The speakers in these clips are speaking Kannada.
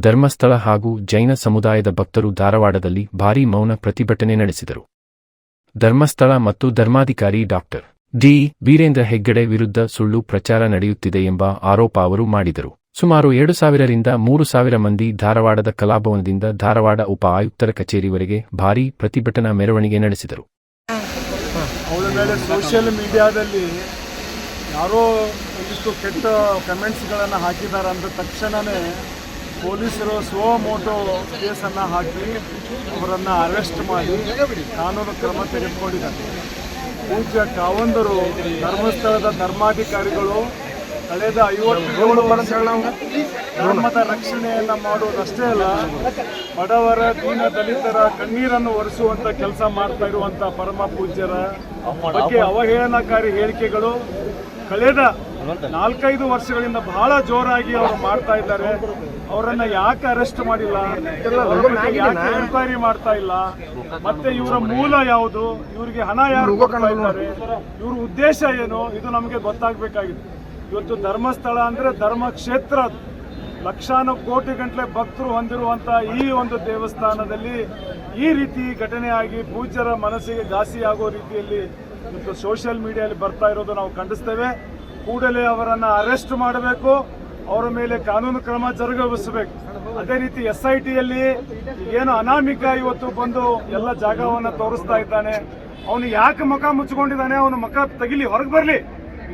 ಧರ್ಮಸ್ಥಳ ಹಾಗೂ ಜೈನ ಸಮುದಾಯದ ಭಕ್ತರು ಧಾರವಾಡದಲ್ಲಿ ಭಾರೀ ಮೌನ ಪ್ರತಿಭಟನೆ ನಡೆಸಿದರು. ಧರ್ಮಸ್ಥಳ ಮತ್ತು ಧರ್ಮಾಧಿಕಾರಿ ಡಾಕ್ಟರ್ ಡಿ. ವೀರೇಂದ್ರ ಹೆಗ್ಗಡೆ ವಿರುದ್ಧ ಸುಳ್ಳು ಪ್ರಚಾರ ನಡೆಯುತ್ತಿದೆ ಎಂಬ ಆರೋಪ ಅವರು ಮಾಡಿದರು. ಸುಮಾರು ಎರಡು ಸಾವಿರರಿಂದ ಮೂರು ಸಾವಿರ ಮಂದಿ ಧಾರವಾಡದ ಕಲಾಭವನದಿಂದ ಧಾರವಾಡ ಉಪ ಆಯುಕ್ತರ ಕಚೇರಿವರೆಗೆ ಭಾರೀ ಪ್ರತಿಭಟನಾ ಮೆರವಣಿಗೆ ನಡೆಸಿದರು. ಸೋಷಿಯಲ್ ಮೀಡಿಯಾದಲ್ಲಿ ಯಾರೋ ಒಂದಿಷ್ಟು ಕೆಟ್ಟ ಕಮೆಂಟ್ಸ್ಗಳನ್ನು ಹಾಕಿದ್ದಾರೆ ಅಂದ ತಕ್ಷಣವೇ ಪೊಲೀಸರು ಸ್ವೋ ಮೋಟೋ ಕೇಸನ್ನು ಹಾಕಿ ಅವರನ್ನು ಅರೆಸ್ಟ್ ಮಾಡಿ ಕಾನೂನು ಕ್ರಮ ತೆಗೆದುಕೊಂಡಿದ್ದಾರೆ. ಪೂಜ್ಯ ಕಾವಂದರು ಧರ್ಮಸ್ಥಳದ ಧರ್ಮಾಧಿಕಾರಿಗಳು ಕಳೆದ ಐವತ್ತೇಳು ವರ್ಷಗಳ ಧರ್ಮದ ರಕ್ಷಣೆಯನ್ನು ಮಾಡುವುದಷ್ಟೇ ಅಲ್ಲ ಬಡವರ ದೀನ ದಲಿತರ ಕಣ್ಣೀರನ್ನು ಒರೆಸುವಂಥ ಕೆಲಸ ಮಾಡ್ತಾ ಇರುವಂತ ಪರಮ ಪೂಜ್ಯರ ಬಗ್ಗೆ ಅವಹೇಳನಕಾರಿ ಹೇಳಿಕೆಗಳು ಕಳೆದ ನಾಲ್ಕೈದು ವರ್ಷಗಳಿಂದ ಬಹಳ ಜೋರಾಗಿ ಅವರು ಮಾಡ್ತಾ ಇದ್ದಾರೆ. ಅವರನ್ನ ಯಾಕೆ ಅರೆಸ್ಟ್ ಮಾಡಿಲ್ಲ? ಯಾಕೆ ಎನ್ಕ್ವೈರಿ ಮಾಡ್ತಾ ಇಲ್ಲ? ಮತ್ತೆ ಇವರ ಮೂಲ ಯಾವುದು? ಇವರಿಗೆ ಹಣ ಯಾರು ಕೊಡ್ತಾ ಇದ್ದಾರೆ? ಇವ್ರ ಉದ್ದೇಶ ಏನು? ಇದು ನಮಗೆ ಗೊತ್ತಾಗಬೇಕಾಗಿದೆ ಇವತ್ತು ಧರ್ಮಸ್ಥಳ ಅಂದ್ರೆ ಧರ್ಮ ಕ್ಷೇತ್ರ. ಲಕ್ಷಾನು ಕೋಟಿ ಗಂಟಲೆ ಭಕ್ತರು ಹೊಂದಿರುವಂತ ಈ ಒಂದು ದೇವಸ್ಥಾನದಲ್ಲಿ ಈ ರೀತಿ ಘಟನೆ ಆಗಿ ಪೂಜ್ಯರ ಮನಸ್ಸಿಗೆ ಜಾಸ್ತಿ ಆಗೋ ರೀತಿಯಲ್ಲಿ ಇವತ್ತು ಸೋಷಿಯಲ್ ಮೀಡಿಯಲ್ಲಿ ಬರ್ತಾ ಇರೋದು ನಾವು ಖಂಡಿಸ್ತೇವೆ. ಕೂಡಲೇ ಅವರನ್ನ ಅರೆಸ್ಟ್ ಮಾಡಬೇಕು. ಅವರ ಮೇಲೆ ಕಾನೂನು ಕ್ರಮ ಜರುಗಿಸಬೇಕು. ಅದೇ ರೀತಿ ಎಸ್ ಐ ಟಿಯಲ್ಲಿ ಏನು ಅನಾಮಿಕ ಇವತ್ತು ಬಂದು ಎಲ್ಲ ಜಾಗವನ್ನ ತೋರಿಸ್ತಾ ಇದ್ದಾನೆ. ಅವನು ಯಾಕೆ ಮುಖ ಮುಚ್ಕೊಂಡಿದ್ದಾನೆ ಅವನು ಮುಖ ತೆಗಿಲಿ, ಹೊರಗೆ ಬರಲಿ.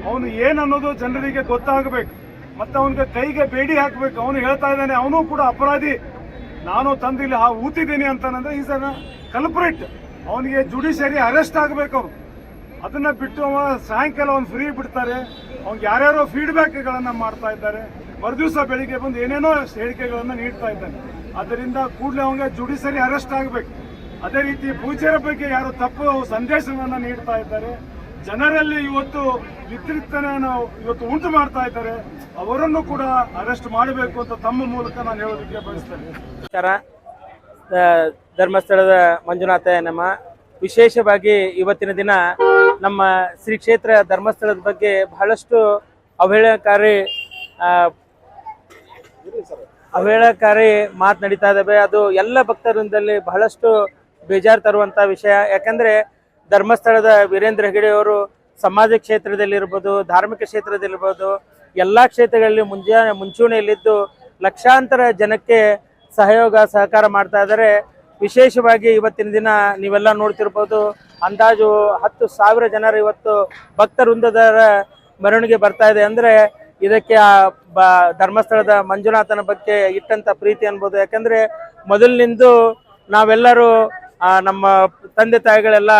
ಅವನು ಏನನ್ನೋದು ಜನರಿಗೆ ಗೊತ್ತಾಗಬೇಕು. ಮತ್ತೆ ಅವನಿಗೆ ಕೈಗೆ ಬೇಡಿ ಹಾಕಬೇಕು. ಅವನು ಹೇಳ್ತಾ ಇದ್ದಾನೆ, ಅವನು ಕೂಡ ಅಪರಾಧಿ. ನಾನು ತಂದಿಲ್ಲ ಹಾ ಊತಿದ್ದೀನಿ ಅಂತಾನಂದ್ರೆ ಈಸ್ ಅ ಕಲ್ಪ್ರೇಟ್ ಅವನಿಗೆ ಜುಡಿಷರಿ ಅರೆಸ್ಟ್ ಆಗಬೇಕು. ಅವ್ರು ಅದನ್ನ ಬಿಟ್ಟು ಅವ ಸಾಯಂಕಾಲ ಅವ್ನು ಫ್ರೀ ಬಿಡ್ತಾರೆ. ಅವ್ನಿಗೆ ಯಾರ್ಯಾರೋ ಫೀಡ್ಬ್ಯಾಕ್ಗಳನ್ನ ಮಾಡ್ತಾ ಇದ್ದಾರೆ. ಮರುದಿವಸ ಬೆಳಿಗ್ಗೆ ಬಂದು ಏನೇನೋ ಹೇಳಿಕೆಗಳನ್ನ ನೀಡ್ತಾ ಇದ್ದಾನೆ. ಅದರಿಂದ ಕೂಡಲೇ ಅವನಿಗೆ ಜುಡಿಷರಿ ಅರೆಸ್ಟ್ ಆಗಬೇಕು. ಅದೇ ರೀತಿ ಪೂಜೆಯ ಬಗ್ಗೆ ಯಾರು ತಪ್ಪು ಸಂದೇಶವನ್ನ ನೀಡ್ತಾ ಇದ್ದಾರೆ. ಜನರಲ್ಲಿ ಇವತ್ತು ವಿತರಿತನ ಇವತ್ತು ಉಂಟು ಮಾಡ್ತಾ ಇದ್ದಾರೆ. ಅವರನ್ನು ಕೂಡ ಅರೆಸ್ಟ್ ಮಾಡಬೇಕು ಅಂತ ತಮ್ಮ ಮೂಲಕ ನಾನು ಹೇಳೋದಕ್ಕೆ ಬಯಸ್ತೇನೆ. ಧರ್ಮಸ್ಥಳದ ಮಂಜುನಾಥ ನಮ್ಮ ವಿಶೇಷವಾಗಿ ಇವತ್ತಿನ ದಿನ ನಮ್ಮ ಶ್ರೀ ಕ್ಷೇತ್ರ ಧರ್ಮಸ್ಥಳದ ಬಗ್ಗೆ ಬಹಳಷ್ಟು ಅವಹೇಳಕಾರಿ ಅವಹೇಳನಕಾರಿ ಮಾತು ನಡೀತಾ ಇದ್ದಾವೆ ಅದು ಎಲ್ಲ ಭಕ್ತರಿಂದಲೇ ಬಹಳಷ್ಟು ಬೇಜಾರು ತರುವಂತ ವಿಷಯ. ಯಾಕಂದ್ರೆ ಧರ್ಮಸ್ಥಳದ ವೀರೇಂದ್ರ ಹೆಗಡೆ ಅವರು ಸಮಾಜ ಕ್ಷೇತ್ರದಲ್ಲಿರ್ಬೋದು, ಧಾರ್ಮಿಕ ಕ್ಷೇತ್ರದಲ್ಲಿರ್ಬೋದು, ಎಲ್ಲಾ ಕ್ಷೇತ್ರಗಳಲ್ಲಿ ಮುಂಜಾನೆ ಮುಂಚೂಣಿಯಲ್ಲಿದ್ದು ಲಕ್ಷಾಂತರ ಜನಕ್ಕೆ ಸಹಯೋಗ, ಸಹಕಾರ ಮಾಡ್ತಾ ಇದ್ದಾರೆ ವಿಶೇಷವಾಗಿ ಇವತ್ತಿನ ದಿನ ನೀವೆಲ್ಲ ನೋಡ್ತಿರ್ಬೋದು ಅಂದಾಜು ಹತ್ತು ಸಾವಿರ ಜನರು ಇವತ್ತು ಭಕ್ತ ವೃಂದದರ ಮೆರವಣಿಗೆ ಬರ್ತಾ ಇದೆ. ಅಂದ್ರೆ ಇದಕ್ಕೆ ಆ ಧರ್ಮಸ್ಥಳದ ಮಂಜುನಾಥನ ಬಗ್ಗೆ ಇಟ್ಟಂತ ಪ್ರೀತಿ ಅನ್ಬೋದು. ಯಾಕಂದ್ರೆ ಮೊದಲಿನಿಂದ ನಾವೆಲ್ಲರೂ ನಮ್ಮ ತಂದೆ ತಾಯಿಗಳೆಲ್ಲ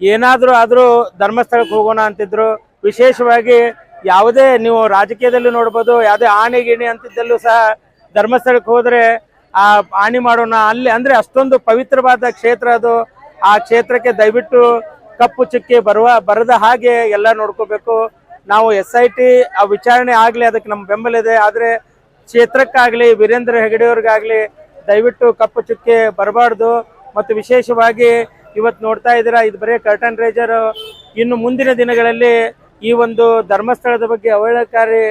ಏನಾದ್ರೂ ಆದ್ರೂ ಧರ್ಮಸ್ಥಳಕ್ಕೆ ಹೋಗೋಣ ಅಂತಿದ್ರು. ವಿಶೇಷವಾಗಿ ಯಾವುದೇ ನೀವು ರಾಜಕೀಯದಲ್ಲಿ ನೋಡ್ಬೋದು, ಯಾವುದೇ ಆಣೆ ಗಿಣಿ ಅಂತಿದ್ದಲ್ಲೂ ಸಹ ಧರ್ಮಸ್ಥಳಕ್ಕೆ ಹೋದ್ರೆ ಆ ಆಣಿ ಮಾಡೋಣ. ಅಲ್ಲಿ ಅಂದ್ರೆ ಅಷ್ಟೊಂದು ಪವಿತ್ರವಾದ ಕ್ಷೇತ್ರ ಅದು. ಆ ಕ್ಷೇತ್ರಕ್ಕೆ ದಯವಿಟ್ಟು ಕಪ್ಪು ಚುಕ್ಕಿ ಬರುವ ಬರದ ಹಾಗೆ ಎಲ್ಲ ನೋಡ್ಕೋಬೇಕು. ನಾವು ಎಸ್ ಐ ಟಿ ಆ ವಿಚಾರಣೆ ಆಗಲಿ, ಅದಕ್ಕೆ ನಮ್ಮ ಬೆಂಬಲ ಇದೆ. ಆದರೆ ಕ್ಷೇತ್ರಕ್ಕಾಗಲಿ, ವೀರೇಂದ್ರ ಹೆಗಡೆಯವ್ರಿಗಾಗಲಿ ದಯವಿಟ್ಟು ಕಪ್ಪು ಚುಕ್ಕೆ ಬರಬಾರ್ದು. ಮತ್ತು ವಿಶೇಷವಾಗಿ ಇವತ್ತು ನೋಡ್ತಾ ಇದ್ದೀರಾ, ಇದು ಬರೀ ಕರ್ಟನ್ ರೇಜರ್ ಇನ್ನು ಮುಂದಿನ ದಿನಗಳಲ್ಲಿ ಈ ಒಂದು ಧರ್ಮಸ್ಥಳದ ಬಗ್ಗೆ ಅವಹೇಳನಕಾರಿ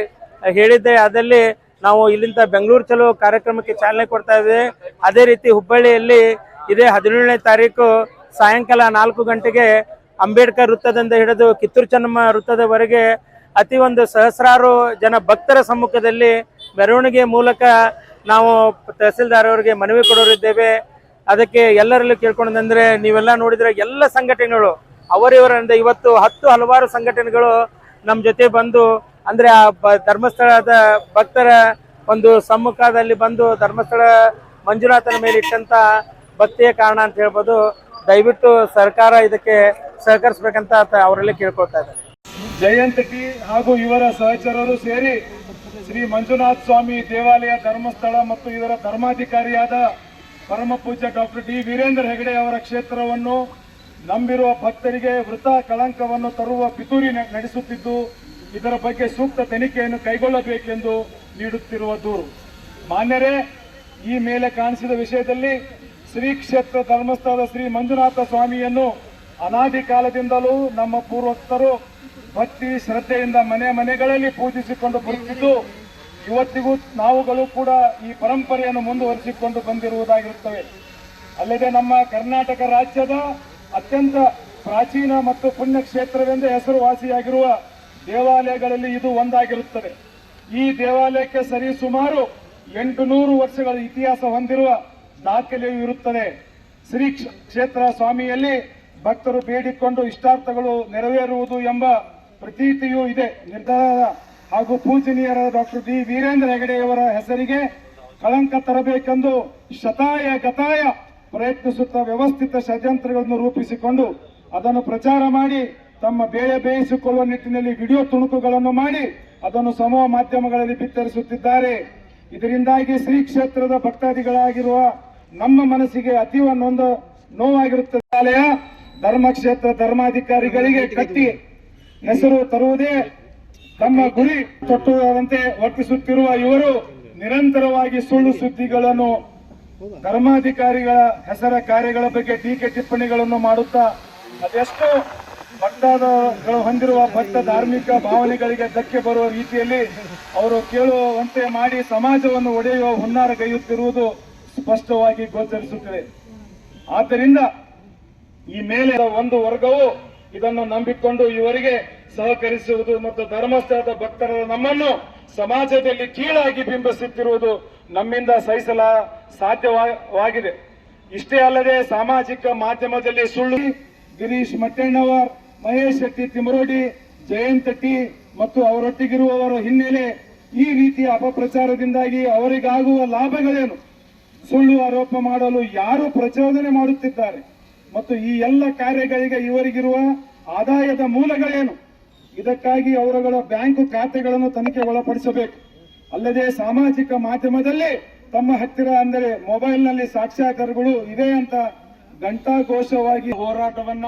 ಹೇಳಿದ್ದೆ. ಅದಲ್ಲಿ ನಾವು ಇಲ್ಲಿಂದ ಬೆಂಗಳೂರು ಚಲೋ ಕಾರ್ಯಕ್ರಮಕ್ಕೆ ಚಾಲನೆ ಕೊಡ್ತಾ ಇದ್ದೇವೆ ಅದೇ ರೀತಿ ಹುಬ್ಬಳ್ಳಿಯಲ್ಲಿ ಇದೇ ಹದಿನೇಳನೇ ತಾರೀಕು ಸಾಯಂಕಾಲ ನಾಲ್ಕು ಗಂಟೆಗೆ ಅಂಬೇಡ್ಕರ್ ವೃತ್ತದಿಂದ ಹಿಡಿದು ಕಿತ್ತೂರು ಚೆನ್ನಮ್ಮ ವೃತ್ತದವರೆಗೆ ಅತಿ ಒಂದು ಸಹಸ್ರಾರು ಜನ ಭಕ್ತರ ಸಮ್ಮುಖದಲ್ಲಿ ಮೆರವಣಿಗೆ ಮೂಲಕ ನಾವು ತಹಸೀಲ್ದಾರ್ ಅವರಿಗೆ ಮನವಿ ಕೊಡೋರಿದ್ದೇವೆ. ಅದಕ್ಕೆ ಎಲ್ಲರಲ್ಲೂ ಕೇಳ್ಕೊಂಡಂದ್ರೆ ನೀವೆಲ್ಲ ನೋಡಿದ್ರೆ ಎಲ್ಲ ಸಂಘಟನೆಗಳು, ಅವರಿವರಿಂದ ಇವತ್ತು ಹತ್ತು ಹಲವಾರು ಸಂಘಟನೆಗಳು ನಮ್ಮ ಜೊತೆ ಬಂದು, ಅಂದ್ರೆ ಆ ಧರ್ಮಸ್ಥಳದ ಭಕ್ತರ ಒಂದು ಸಮ್ಮುಖದಲ್ಲಿ ಬಂದು ಧರ್ಮಸ್ಥಳ ಮಂಜುನಾಥನ ಮೇಲೆ ಇಟ್ಟಂತ ಭಕ್ತಿಯ ಕಾರಣ ಅಂತ ಹೇಳ್ಬೋದು. ದಯವಿಟ್ಟು ಸರ್ಕಾರ ಇದಕ್ಕೆ ಸಹಕರಿಸಬೇಕಂತ ಅವರಲ್ಲಿ ಕೇಳ್ಕೊಳ್ತಾ ಇದ್ದಾರೆ. ಜಯಂತಕಿ ಹಾಗೂ ಇವರ ಸಹಚರರು ಸೇರಿ ಶ್ರೀ ಮಂಜುನಾಥ ಸ್ವಾಮಿ ದೇವಾಲಯ ಧರ್ಮಸ್ಥಳ ಮತ್ತು ಇದರ ಧರ್ಮಾಧಿಕಾರಿಯಾದ ಪರಮ ಪೂಜ್ಯ ಡಾಕ್ಟರ್ ಡಿ ವೀರೇಂದ್ರ ಹೆಗಡೆ ಅವರ ಕ್ಷೇತ್ರವನ್ನು ನಂಬಿರುವ ಭಕ್ತರಿಗೆ ವೃತ ಕಳಂಕವನ್ನು ತರುವ ಪಿತೂರಿ ನಡೆಸುತ್ತಿದ್ದು, ಇದರ ಬಗ್ಗೆ ಸೂಕ್ತ ತನಿಖೆಯನ್ನು ಕೈಗೊಳ್ಳಬೇಕೆಂದು ನೀಡುತ್ತಿರುವ ದೂರು. ಮಾನ್ಯರೇ, ಈ ಮೇಲೆ ಕಾಣಿಸಿದ ವಿಷಯದಲ್ಲಿ ಶ್ರೀ ಕ್ಷೇತ್ರ ಧರ್ಮಸ್ಥಳದ ಶ್ರೀ ಮಂಜುನಾಥ ಸ್ವಾಮಿಯನ್ನು ಅನಾದಿ ಕಾಲದಿಂದಲೂ ನಮ್ಮ ಪೂರ್ವಸ್ಥರು ಭಕ್ತಿ ಶ್ರದ್ಧೆಯಿಂದ ಮನೆ ಮನೆಗಳಲ್ಲಿ ಪೂಜಿಸಿಕೊಂಡು ಬರುತ್ತಿದ್ದು, ಇವತ್ತಿಗೂ ನಾವುಗಳು ಕೂಡ ಈ ಪರಂಪರೆಯನ್ನು ಮುಂದುವರಿಸಿಕೊಂಡು ಬಂದಿರುವುದಾಗಿರುತ್ತವೆ. ಅಲ್ಲದೆ ನಮ್ಮ ಕರ್ನಾಟಕ ರಾಜ್ಯದ ಅತ್ಯಂತ ಪ್ರಾಚೀನ ಮತ್ತು ಪುಣ್ಯ ಕ್ಷೇತ್ರವೆಂದು ಹೆಸರುವಾಸಿಯಾಗಿರುವ ದೇವಾಲಯಗಳಲ್ಲಿ ಇದು ಒಂದಾಗಿರುತ್ತದೆ. ಈ ದೇವಾಲಯಕ್ಕೆ ಸರಿ ಸುಮಾರು ಎಂಟು ನೂರು ವರ್ಷಗಳ ಇತಿಹಾಸ ಹೊಂದಿರುವ ದಾಖಲೆಯೂ ಇರುತ್ತದೆ. ಶ್ರೀ ಕ್ಷ- ಕ್ಷೇತ್ರ ಸ್ವಾಮಿಯಲ್ಲಿ ಭಕ್ತರು ಬೇಡಿಕೊಂಡು ಇಷ್ಟಾರ್ಥಗಳು ನೆರವೇರುವುದು ಎಂಬ ಪ್ರತೀತಿಯೂ ಇದೆ. ನಿರ್ಧಾರ ಹಾಗೂ ಪೂಜನೀಯರ ಡಾಕ್ಟರ್ ಡಿ. ವೀರೇಂದ್ರ ಹೆಗಡೆಯವರ ಹೆಸರಿಗೆ ಕಳಂಕ ತರಬೇಕೆಂದು ಶತಾಯ ಗತಾಯ ಪ್ರಯತ್ನಿಸುತ್ತಾ ವ್ಯವಸ್ಥಿತ ಷಡ್ಯಂತ್ರಗಳನ್ನು ರೂಪಿಸಿಕೊಂಡು ಅದನ್ನು ಪ್ರಚಾರ ಮಾಡಿ, ತಮ್ಮ ಬೇಳೆ ಬೇಯಿಸಿಕೊಳ್ಳುವ ನಿಟ್ಟಿನಲ್ಲಿ ವಿಡಿಯೋ ತುಣುಕುಗಳನ್ನು ಮಾಡಿ ಅದನ್ನು ಸಮೂಹ ಮಾಧ್ಯಮಗಳಲ್ಲಿ ಬಿತ್ತರಿಸುತ್ತಿದ್ದಾರೆ. ಇದರಿಂದಾಗಿ ಶ್ರೀ ಕ್ಷೇತ್ರದ ಭಕ್ತಾದಿಗಳಾಗಿರುವ ನಮ್ಮ ಮನಸ್ಸಿಗೆ ಅತೀವ ನೊಂದು ನೋವಾಗಿರುತ್ತದೆ ಆಲಯ ಧರ್ಮಕ್ಷೇತ್ರ ಧರ್ಮಾಧಿಕಾರಿಗಳಿಗೆ ಕಟ್ಟಿ ಹೆಸರು ತರುವುದೇ ತಮ್ಮ ಗುರಿ. ತೊಟ್ಟುವಂತೆ ವರ್ತಿಸುತ್ತಿರುವ ಇವರು ನಿರಂತರವಾಗಿ ಸುಳ್ಳು ಸುದ್ದಿಗಳನ್ನು, ಧರ್ಮಾಧಿಕಾರಿಗಳ ಹೆಸರ ಕಾರ್ಯಗಳ ಬಗ್ಗೆ ಟೀಕೆ ಟಿಪ್ಪಣಿಗಳನ್ನು ಮಾಡುತ್ತಾ ಅದೆಷ್ಟು ಭಕ್ತಾದಗಳು ಹೊಂದಿರುವ ಭಕ್ತ ಧಾರ್ಮಿಕ ಭಾವನೆಗಳಿಗೆ ಧಕ್ಕೆ ಬರುವ ರೀತಿಯಲ್ಲಿ ಅವರು ಕೇಳುವಂತೆ ಮಾಡಿ ಸಮಾಜವನ್ನು ಒಡೆಯುವ ಹುನ್ನಾರಗೈಯುತ್ತಿರುವುದು ಸ್ಪಷ್ಟವಾಗಿ ಗೋಚರಿಸುತ್ತಿದೆ. ಆದ್ದರಿಂದ ಈ ಮೇಲೆ ಒಂದು ವರ್ಗವು ಇದನ್ನು ನಂಬಿಕೊಂಡು ಇವರಿಗೆ ಸಹಕರಿಸುವುದು ಮತ್ತು ಧರ್ಮಸ್ಥಳದ ಭಕ್ತರ ನಮ್ಮನ್ನು ಸಮಾಜದಲ್ಲಿ ಕೀಳಾಗಿ ಬಿಂಬಿಸುತ್ತಿರುವುದು ನಮ್ಮಿಂದ ಸಹಿಸಲ ಸಾಧ್ಯವಾಗಿದೆ. ಇಷ್ಟೇ ಅಲ್ಲದೆ ಸಾಮಾಜಿಕ ಮಾಧ್ಯಮದಲ್ಲಿ ಸುಳ್ಳು ಗಿರೀಶ್ ಮಟ್ಟಣ್ಣವರ್, ಮಹೇಶ್ ಶೆಟ್ಟಿ ತಿಮರೋಡಿ ಜಯಂತ್ ಟಿ ಮತ್ತು ಅವರೊಟ್ಟಿಗಿರುವವರ ಹಿನ್ನೆಲೆ ಈ ರೀತಿಯ ಅಪಪ್ರಚಾರದಿಂದಾಗಿ ಅವರಿಗಾಗುವ ಲಾಭಗಳೇನು? ಸುಳ್ಳು ಆರೋಪ ಮಾಡಲು ಯಾರು ಪ್ರಚೋದನೆ ಮಾಡುತ್ತಿದ್ದಾರೆ? ಮತ್ತು ಈ ಎಲ್ಲ ಕಾರ್ಯಗಳಿಗೆ ಇವರಿಗಿರುವ ಆದಾಯದ ಮೂಲಗಳೇನು? ಇದಕ್ಕಾಗಿ ಅವರುಗಳ ಬ್ಯಾಂಕ್ ಖಾತೆಗಳನ್ನು ತನಿಖೆ ಒಳಪಡಿಸಬೇಕು. ಅಲ್ಲದೆ ಸಾಮಾಜಿಕ ಮಾಧ್ಯಮದಲ್ಲಿ ತಮ್ಮ ಹತ್ತಿರ ಅಂದರೆ ಮೊಬೈಲ್ನಲ್ಲಿ ಸಾಕ್ಷ್ಯಾಧಾರಗಳು ಇದೆ ಅಂತ ಘಂಟಾಘೋಷವಾಗಿ ಹೋರಾಟವನ್ನ,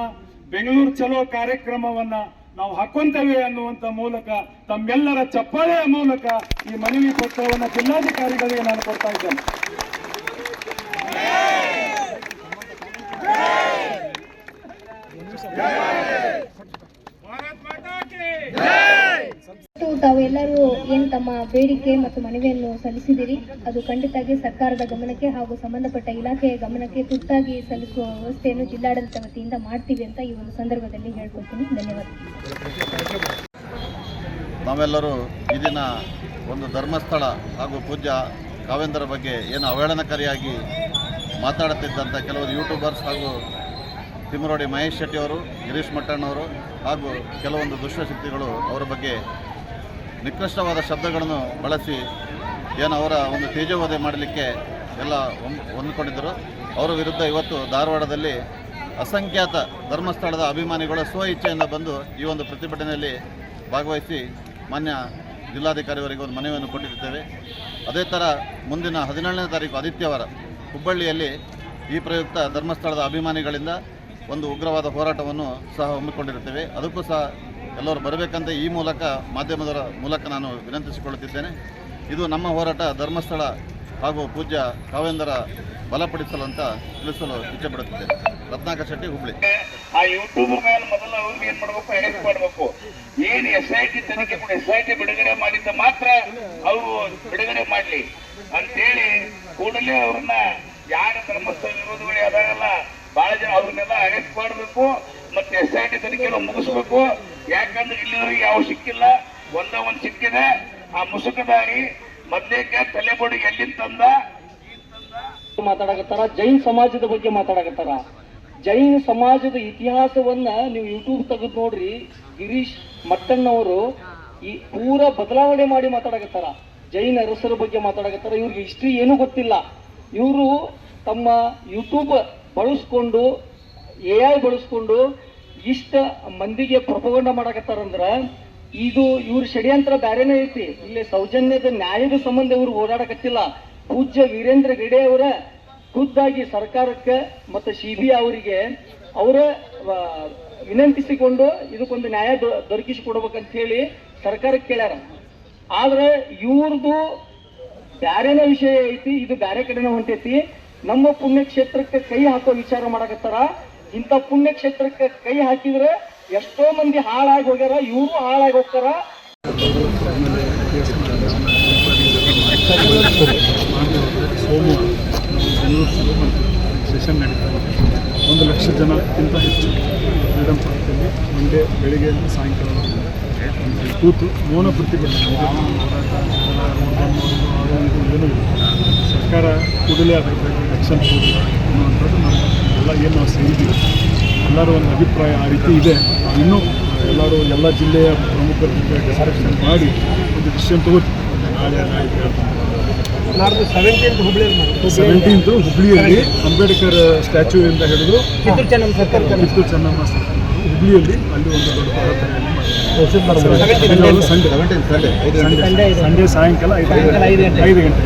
ಬೆಂಗಳೂರು ಚಲೋ ಕಾರ್ಯಕ್ರಮವನ್ನ ನಾವು ಹಾಕೊಂತೇವೆ ಅನ್ನುವಂತ ಮೂಲಕ, ತಮ್ಮೆಲ್ಲರ ಚಪ್ಪಾಳೆಯ ಮೂಲಕ ಈ ಮನವಿ ಪತ್ರವನ್ನು ಜಿಲ್ಲಾಧಿಕಾರಿಗಳಿಗೆ ನಾನು ಕೊಡ್ತಾ ಇದ್ದೇನೆ ಮತ್ತು ತಾವೆಲ್ಲರೂ ಏನು ತಮ್ಮ ಬೇಡಿಕೆ ಮತ್ತು ಮನವಿಯನ್ನು ಸಲ್ಲಿಸಿದಿರಿ ಅದು ಖಂಡಿತವಾಗಿ ಸರ್ಕಾರದ ಗಮನಕ್ಕೆ ಹಾಗೂ ಸಂಬಂಧಪಟ್ಟ ಇಲಾಖೆಯ ಗಮನಕ್ಕೆ ತುರ್ತಾಗಿ ಸಲ್ಲಿಸುವ ವ್ಯವಸ್ಥೆಯನ್ನು ಜಿಲ್ಲಾಡಳಿತ ವತಿಯಿಂದ ಮಾಡ್ತೀವಿ ಅಂತ ಈ ಒಂದು ಸಂದರ್ಭದಲ್ಲಿ ಹೇಳ್ಕೊಡ್ತೀನಿ. ಧನ್ಯವಾದ. ನಾವೆಲ್ಲರೂ ಈ ದಿನ ಒಂದು ಧರ್ಮಸ್ಥಳ ಹಾಗೂ ಪೂಜ್ಯ ಕಾವೇಂದ್ರ ಬಗ್ಗೆ ಏನು ಅವಹೇಳನಕಾರಿಯಾಗಿ ಮಾತಾಡುತ್ತಿದ್ದಂಥ ಕೆಲವರು ಯೂಟ್ಯೂಬರ್ಸ್ ಹಾಗೂ ತಿಮ್ಮರೋಡಿ ಮಹೇಶ್ ಶೆಟ್ಟಿ ಅವರು ಗಿರೀಶ್ ಮಟ್ಟಣ್ಣವರು ಹಾಗೂ ಕೆಲವೊಂದು ದುಷ್ಟಶಕ್ತಿಗಳು ಅವರ ಬಗ್ಗೆ ನಿಕೃಷ್ಟವಾದ ಶಬ್ದಗಳನ್ನು ಬಳಸಿ ಏನು ಅವರ ಒಂದು ತೇಜೋವಧೆ ಮಾಡಲಿಕ್ಕೆ ಎಲ್ಲ ಹೊಂದ್ಕೊಂಡಿದ್ದರು. ಅವರ ವಿರುದ್ಧ ಇವತ್ತು ಧಾರವಾಡದಲ್ಲಿ ಅಸಂಖ್ಯಾತ ಧರ್ಮಸ್ಥಳದ ಅಭಿಮಾನಿಗಳ ಸ್ವ ಇಚ್ಛೆಯಿಂದ ಬಂದು ಈ ಒಂದು ಪ್ರತಿಭಟನೆಯಲ್ಲಿ ಭಾಗವಹಿಸಿ ಮಾನ್ಯ ಜಿಲ್ಲಾಧಿಕಾರಿಯವರಿಗೆ ಒಂದು ಮನವಿಯನ್ನು ಕೊಟ್ಟಿರ್ತೇವೆ ಅದೇ ಥರ ಮುಂದಿನ ಹದಿನೇಳನೇ ತಾರೀಕು ಆದಿತ್ಯವಾರ ಹುಬ್ಬಳ್ಳಿಯಲ್ಲಿ ಈ ಪ್ರಯುಕ್ತ ಧರ್ಮಸ್ಥಳದ ಅಭಿಮಾನಿಗಳಿಂದ ಒಂದು ಉಗ್ರವಾದ ಹೋರಾಟವನ್ನು ಸಹ ಹಮ್ಮಿಕೊಂಡಿರುತ್ತೇವೆ. ಅದಕ್ಕೂ ಸಹ ಎಲ್ಲರೂ ಬರಬೇಕಂತ ಈ ಮೂಲಕ, ಮಾಧ್ಯಮದವರ ಮೂಲಕ ನಾನು ವಿನಂತಿಸಿಕೊಳ್ಳುತ್ತಿದ್ದೇನೆ. ಇದು ನಮ್ಮ ಹೋರಾಟ, ಧರ್ಮಸ್ಥಳ ಹಾಗೂ ಪೂಜ್ಯ ಕಾವೇಂದರ ಬಲಪಡಿಸಲು ಅಂತ ತಿಳಿಸಲು ಇಚ್ಛೆಪಡುತ್ತಿದ್ದೇನೆ ರತ್ನಾಕರ್ ಶೆಟ್ಟಿ, ಹುಬ್ಳಿ. ಆ ಯೂಟ್ಯೂಬ್ ಮೇಲೆ ಮೊದಲು ಅವ್ರಿಗೆ ಏನ್ ಮಾಡ್ಬೇಕು ಅರೆಸ್ಟ್ ಮಾಡ್ಬೇಕು. ಏನ್ ಎಸ್ ಐ ಟಿ ತನಿಖೆ ಎಸ್ ಐ ಟಿ ಬಿಡುಗಡೆ ಮಾಡಿದ್ದ ಮಾತ್ರ ಅವು ಬಿಡುಗಡೆ ಮಾಡ್ಲಿ. ಅಂತೇಳಿ ಕೂಡಲೇ ಅವ್ರನ್ನ ಯಾರ ಧರ್ಮಸ್ಥಳ ವಿರೋಧಿಗಳು ಅದಾರಲ್ಲ ಬಹಳ ಜನ ಅವ್ರನ್ನೆಲ್ಲ ಅರೆಸ್ಟ್ ಮಾಡಬೇಕು, ಮತ್ತೆ ಎಸ್ ಐ ಟಿ ತನಿಖೆ ಮುಗಿಸ್ಬೇಕು. ಯಾಕಂದ್ರೆ ಇಲ್ಲಿವರೆಗೆ ಯಾವ ಸಿಕ್ಕಿಲ್ಲ? ಒಂದ ಒಂದ್ ಸಿಕ್ಕಿದೆ. ಆ ಮುಸುಕದಾರಿ ಮೊದ್ಲೇಕ ತಲೆಬಡಿ ಎಲ್ಲಿಂದ ತಂದ? ಮಾತಾಡಕತ್ತಾರ? ಜೈನ್ ಸಮಾಜದ ಬಗ್ಗೆ ಮಾತಾಡಕತ್ತಾರ? ಜೈನ್ ಸಮಾಜದ ಇತಿಹಾಸವನ್ನ ನೀವು ಯೂಟ್ಯೂಬ್ ತೆಗೆದು ನೋಡ್ರಿ. ಗಿರೀಶ್ ಮಟ್ಟಣ್ಣವರು ಈ ಪೂರ ಬದಲಾವಣೆ ಮಾಡಿ ಮಾತಾಡಕತ್ತಾರ. ಜೈನ್ ಅರಸರ ಬಗ್ಗೆ ಮಾತಾಡಕತ್ತಾರ. ಇವ್ರಿಗೆ ಹಿಸ್ಟ್ರಿ ಏನೂ ಗೊತ್ತಿಲ್ಲ. ಇವರು ತಮ್ಮ ಯೂಟ್ಯೂಬ್ ಬಳಸ್ಕೊಂಡು ಎ ಐ ಬಳಸ್ಕೊಂಡು ಇಷ್ಟ ಮಂದಿಗೆ ಪ್ರಪಗಂಡ ಮಾಡಕತ್ತಾರಂದ್ರ, ಇದು ಇವ್ರ ಷಡ್ಯಂತ್ರ ಬ್ಯಾರೇನೇ ಐತಿ. ಇಲ್ಲಿ ಸೌಜನ್ಯದ ನ್ಯಾಯದ ಸಂಬಂಧ ಇವ್ರು ಓಡಾಡಕತ್ತಿಲ್ಲ ಪೂಜ್ಯ ವೀರೇಂದ್ರ ಗಡೆ ಅವರ ಖುದ್ದಾಗಿ ಸರ್ಕಾರಕ್ಕೆ ಮತ್ತು ಸಿ ಬಿ ಅವರಿಗೆ ಅವರ ವಿನಂತಿಸಿಕೊಂಡು ಇದಕ್ಕೊಂದು ನ್ಯಾಯ ದೊರಕಿಸಿಕೊಡ್ಬೇಕಂತ ಹೇಳಿ ಸರ್ಕಾರಕ್ಕೆ ಕೇಳ್ಯಾರ. ಆದ್ರೆ ಇವ್ರದ್ದು ಬ್ಯಾರೇನ ವಿಷಯ ಐತಿ, ಇದು ಬ್ಯಾರೆ ಕಡೆನ ಹೊಂಟೈತಿ. ನಮ್ಮ ಪುಣ್ಯಕ್ಷೇತ್ರಕ್ಕೆ ಕೈ ಹಾಕೋ ವಿಚಾರ ಮಾಡಕತ್ತಾರ. ಇಂಥ ಪುಣ್ಯಕ್ಷೇತ್ರಕ್ಕೆ ಕೈ ಹಾಕಿದ್ರೆ ಎಷ್ಟೋ ಮಂದಿ ಹಾಳಾಗಿ ಹೋಗ್ಯಾರ, ಇವರು ಹಾಳಾಗಿ ಹೋಗ್ತಾರ. ಸೆಷನ್ ನಡೀತಾ ಒಂದು ಲಕ್ಷ ಜನಕ್ಕಿಂತ ಹೆಚ್ಚು ಫ್ರೀಡಮ್ ಪಾರ್ಕಲ್ಲಿ ಒಂದೇ ಬೆಳಿಗ್ಗೆ ಸಾಯಂಕಾಲ ಕೂತು ಮೌನ ಪ್ರತಿಭಟನೆ ಸರ್ಕಾರ ಕೂಡಲೇ ಅದರ ಬಗ್ಗೆ ಆ್ಯಕ್ಷನ್ ಅನ್ನುವಂಥದ್ದು ನಮ್ಮ ಎಲ್ಲ ಏನು ನಾವು ಸೇರಿದ್ದೀವಿ. ಎಲ್ಲರೂ ಒಂದು ಅಭಿಪ್ರಾಯ ಆ ರೀತಿ ಇದೆ. ನಾವು ಇನ್ನೂ ಎಲ್ಲರೂ ಎಲ್ಲ ಜಿಲ್ಲೆಯ ಪ್ರಮುಖರ ಜೊತೆ ಡಿಸ್ಕಷನ್ ಮಾಡಿ ಒಂದು ಡಿಸಿಷನ್ ತಗೋತೀವಿ. ನಾಳೆ ನಾಳೆ ನಾಡ್ದು ಸೆವೆಂಟೀನ್ತ್ ಹುಬ್ಳಿಯಲ್ಲಿ ಸೆವೆಂಟೀನ್ತು ಹುಬ್ಳಿಯಲ್ಲಿ ಅಂಬೇಡ್ಕರ್ ಸ್ಟ್ಯಾಚ್ಯೂ ಅಂತ ಹೇಳಿದ್ರು. ಕಿತ್ತೂರು ಚೆನ್ನಮ್ಮ ಹುಬ್ಳಿಯಲ್ಲಿ ಅಲ್ಲಿ ಒಂದು ದೊಡ್ಡ ಬೃಹತ್ ಸಂಡೇ ಸಂಡೇ ಸಾಯಂಕಾಲ ಐದು ಐದು ಗಂಟೆ. ಐದು ಗಂಟೆ.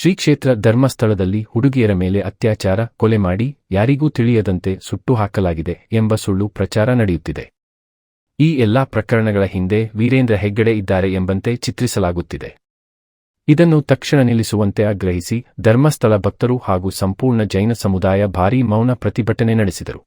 ಶ್ರೀ ಕ್ಷೇತ್ರ ಧರ್ಮಸ್ಥಳದಲ್ಲಿ ಹುಡುಗಿಯರ ಮೇಲೆ ಅತ್ಯಾಚಾರ, ಕೊಲೆ ಮಾಡಿ ಯಾರಿಗೂ ತಿಳಿಯದಂತೆ ಸುಟ್ಟು ಹಾಕಲಾಗಿದೆ ಎಂಬ ಸುಳ್ಳು ಪ್ರಚಾರ ನಡೆಯುತ್ತಿದೆ. ಈ ಎಲ್ಲಾ ಪ್ರಕರಣಗಳ ಹಿಂದೆ ವೀರೇಂದ್ರ ಹೆಗ್ಗಡೆ ಇದ್ದಾರೆ ಎಂಬಂತೆ ಚಿತ್ರಿಸಲಾಗುತ್ತಿದೆ. ಇದನ್ನು ತಕ್ಷಣ ನಿಲ್ಲಿಸುವಂತೆ ಆಗ್ರಹಿಸಿ ಧರ್ಮಸ್ಥಳ ಭಕ್ತರು ಹಾಗೂ ಸಂಪೂರ್ಣ ಜೈನ ಸಮುದಾಯ ಭಾರೀ ಮೌನ ಪ್ರತಿಭಟನೆ ನಡೆಸಿದರು.